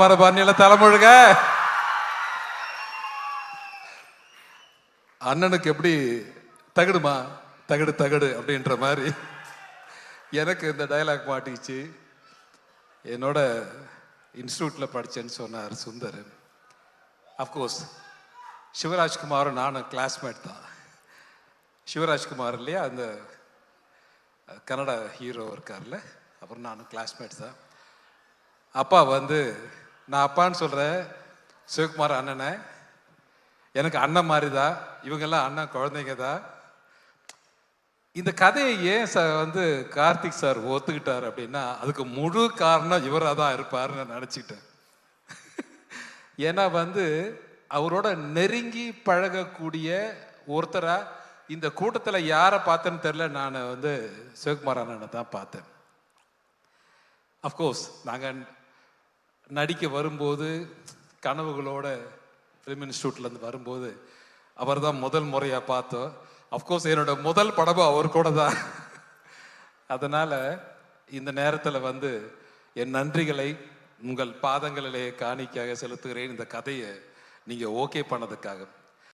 மரபாணியில தலைமுழுக அண்ணனுக்கு எப்படி தகடுமா? தகடு தகடு அப்படின்ற மாதிரி. எனக்கு இந்த டயலாக் மாட்டிச்சு என்னோட இன்ஸ்டியூட்டில் படித்தேன்னு சொன்னார் சுந்தர் அஃப்கோர்ஸ் சிவராஜ்குமாரும் நானும் கிளாஸ்மேட் தான். சிவராஜ்குமார் இல்லையா? அந்த கன்னடா ஹீரோ இருக்கார்ல அப்புறம் நானும் கிளாஸ்மேட் தான். அப்பா வந்து நான் அப்பான்னு சொல்கிறேன் சிவகுமார் அண்ணனை. எனக்கு அண்ணன் மாதிரி தான் இவங்கெல்லாம் அண்ணன் குழந்தைங்க தான் இந்த கதையை ஏன் சார் வந்து கார்த்திக் சார் ஒத்துக்கிட்டார் அப்படின்னா அதுக்கு முழு காரணம் இவராக தான் இருப்பார்னு நான் நினச்சிக்கிட்டேன். ஏன்னா வந்து அவரோட நெருங்கி பழகக்கூடிய ஒருத்தராக இந்த கூட்டத்தில் யாரை பார்த்தேன்னு தெரில நான் வந்து சிவகுமார் அண்ணனை தான் பார்த்தேன். அஃப்கோர்ஸ் நாங்கள் நடிக்க வரும்போது கனவுகளோட ஃபிலிம் இன்ஸ்டியூட்லேருந்து வரும்போது அவர் தான் முதல் முறையாக பார்த்தோம். அஃப்கோர்ஸ் என்னோட முதல் படமும் அவர் கூட தான். அதனால் இந்த நேரத்தில் வந்து என் நன்றிகளை உங்கள் பாதங்களிலே காணிக்காக செலுத்துகிறேன். இந்த கதையை நீங்கள் ஓகே பண்ணதுக்காக.